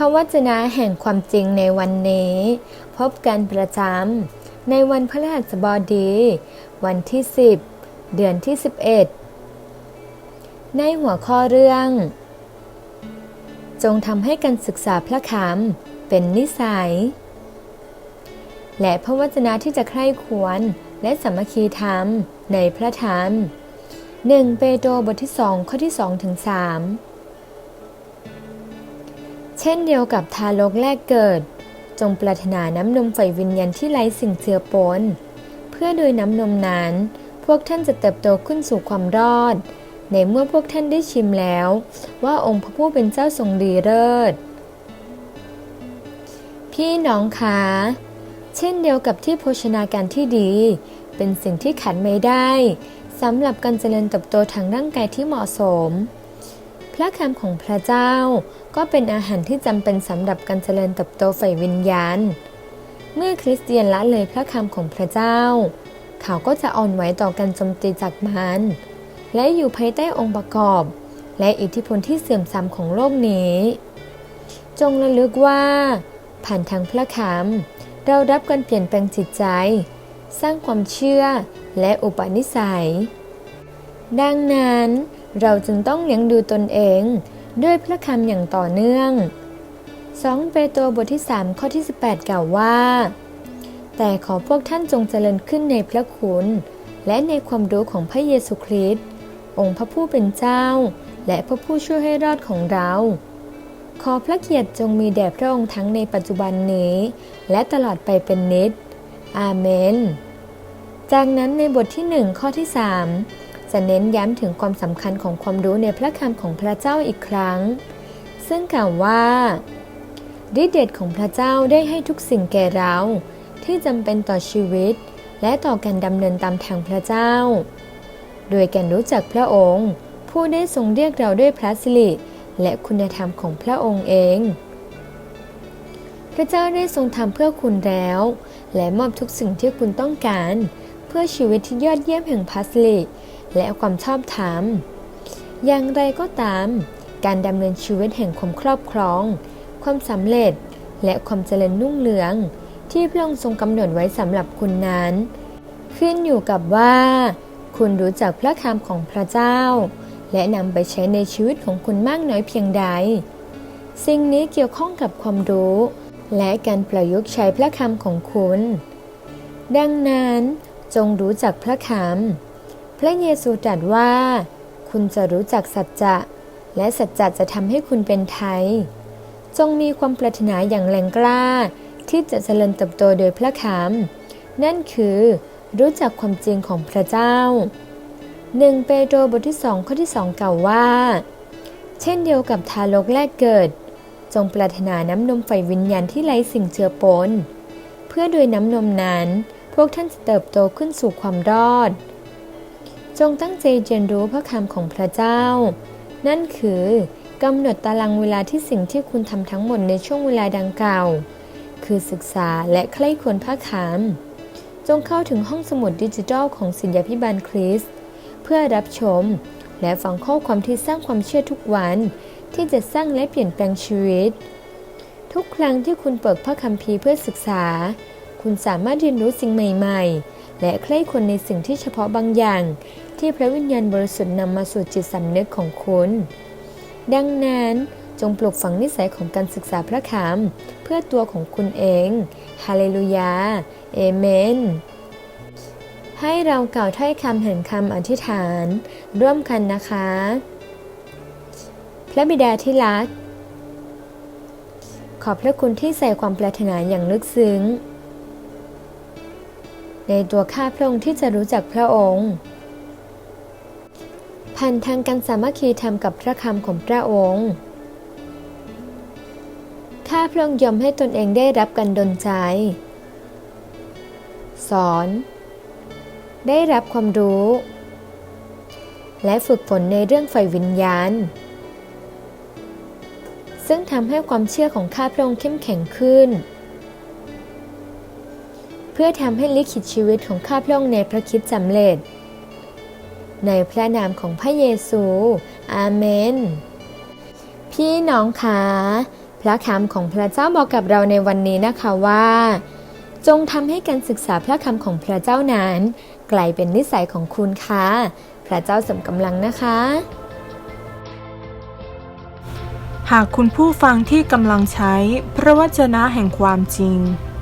ระวจนะแห่งความจริงในวันนี้ พบกันประจำในวันพฤหัสบดี วันที่ 10 เดือนที่ 11 ในหัวข้อเรื่อง จงทำให้การศึกษาพระคำเป็นนิสัย และพระวจนะที่จะใคร่ควรและสามัคคีธรรมในพระธรรม 1 เปโตรบทที่ 2 ข้อที่2ถึง3 เช่นเดียวกับทารกแรกเกิด จงปรารถนาน้ำนมไฟวิญญาณที่ไร้สิ่งเจือปน เพื่อโดยน้ำนมนั้น พวกท่านจะเติบโตขึ้นสู่ความรอด ในเมื่อพวกท่านได้ชิมแล้ว ว่าองค์พระผู้เป็นเจ้าทรงดีเลิศพี่น้องคะเช่นเดียวกับที่โภชนาการที่ดี เป็นสิ่งที่ขัดไม่ได้สำหรับการเจริญเติบโตทางร่างกายที่เหมาะสม ระคำของพระเจ้า ก็เป็นอาหารที่จำเป็นสำหรับการเจริญเติบโตฝ่ายวิญญาณ เมื่อคริสเตียนละเลยพระคำของพระเจ้า เขาก็จะอ่อนไหวต่อการโจมตีจากมารและอยู่ภายใต้องค์ประกอบ และอิทธิพลที่เสื่อมทรามของโลกนี้ จงระลึกว่า ผ่านทางพระคำเรารับการเปลี่ยนแปลงจิตใจ สร้างความเชื่อและอุปนิสัย ดังนั้น เราจึงต้องเลี้ยงดูตนเองด้วยพระคำอย่างต่อเนื่อง 2 เปโตรบทที่ 3 ข้อที่ 18 กล่าวว่า แต่ขอพวกท่านจงเจริญขึ้นในพระคุณ และในความรู้ของพระเยซูคริสต์องค์พระผู้เป็นเจ้า และพระผู้ช่วยให้รอดของเรา ขอพระเกียรติจงมีแด่พระองค์ทั้งในปัจจุบันนี้ และตลอดไปเป็นนิจอาเมน จากนั้นในบทที่ 1 ข้อที่ 3 จะเน้นย้ำถึงความสำคัญของความรู้ในพระคำของพระเจ้าอีกครั้ง ซึ่งกล่าวว่าฤทธิเดชของพระเจ้าได้ให้ทุกสิ่งแก่เราที่จำเป็นต่อชีวิต และต่อการดำเนินตามทางพระเจ้า โดยการรู้จักพระองค์ ผู้ได้ทรงเรียกเราด้วยพระสิริและคุณธรรมของพระองค์เอง พระเจ้าได้ทรงทำเพื่อคุณแล้ว และมอบทุกสิ่งที่คุณต้องการ เพื่อชีวิตที่ยอดเยี่ยมแห่งพระสิริ และความชอบธรรม อย่างไรก็ตาม การดำเนินชีวิตแห่งความครอบครอง ความสำเร็จและความเจริญรุ่งเรือง ที่พระองค์ทรงกำหนดไว้สำหรับคุณนั้น ขึ้นอยู่กับว่า คุณรู้จักพระคำของพระเจ้า และนำไปใช้ในชีวิตของคุณมากน้อยเพียงใด สิ่งนี้เกี่ยวข้องกับความรู้ และการประยุกต์ใช้พระคำของคุณ ดังนั้นจงรู้จักพระคำ พระเยซูตรัสว่า คุณจะรู้จักสัจจะ และสัจจะจะทำให้คุณเป็นไทย จงมีความปรารถนาอย่างแรงกล้า ที่จะเจริญเติบโตโดยพระคำนั่นคือ รู้จักความจริงของพระเจ้า1เปโตรบทที่2ข้อที่2กล่าวว่า เช่นเดียวกับทารกแรกเกิด จงปรารถนาน้ำนมไฟวิญญาณที่ไร้สิ่งเจือปน เพื่อโดยน้ำนมนั้น พวกท่านจะเติบโตขึ้นสู่ความรอด จงตั้งใจเรียนรู้พระคำของพระเจ้า นั่นคือกำหนดตารางเวลาที่สิ่งที่คุณทำทั้งหมดในช่วงเวลาดังกล่าว คือศึกษาและใคร่ควรพระคำจงเข้าถึงห้องสมุดดิจิทัลของศิลยาพิบาลคริส เพื่อรับชม และฟังข้อความที่สร้างความเชื่อทุกวัน ที่จะสร้างและเปลี่ยนแปลงชีวิต ทุกครั้งที่คุณเปิดพระคัมภีร์เพื่อศึกษา คุณสามารถเรียนรู้สิ่งใหม่ ๆ และใคร่ควรในสิ่งที่เฉพาะบางอย่าง ที่พระวิญญาณบริสุทธิ์นำมาสู่จิตสำนึกของคุณ ดังนั้นจงปลูกฝังนิสัยของการศึกษาพระคำเพื่อตัวของคุณเอง ฮาเลลูยา เอเมน ให้เรากล่าวถ้อยคำแห่งคำอธิษฐาน ร่วมกันนะคะ พระบิดาที่รัก ขอบพระคุณที่ใส่ความปรารถนาอย่างลึกซึ้ง ในตัวข้าพระองค์ที่จะรู้จักพระองค์ผ่านทางการสามัคคีธรรมกับพระคำของพระองค์ ข้าพระองค์ยอมให้ตนเองได้รับการดลใจ สอน ได้รับความรู้ และฝึกฝนในเรื่องไฟวิญญาณ ซึ่งทำให้ความเชื่อของข้าพระองค์เข้มแข็งขึ้น พื่อทำให้ลิขิตชีวิตของข้าพระองค์ในพระคิดสำเร็จ ในพระนามของพระเยซู อาเมน พี่น้องคะพระคำของพระเจ้าบอกกับเราในวันนี้นะคะว่า จงทำให้การศึกษาพระคำของพระเจ้านั้น กลายเป็นนิสัยของคุณค่ะ พระเจ้าสมกำลังนะคะ หากคุณผู้ฟังที่กำลังใช้พระวจนะแห่งความจริง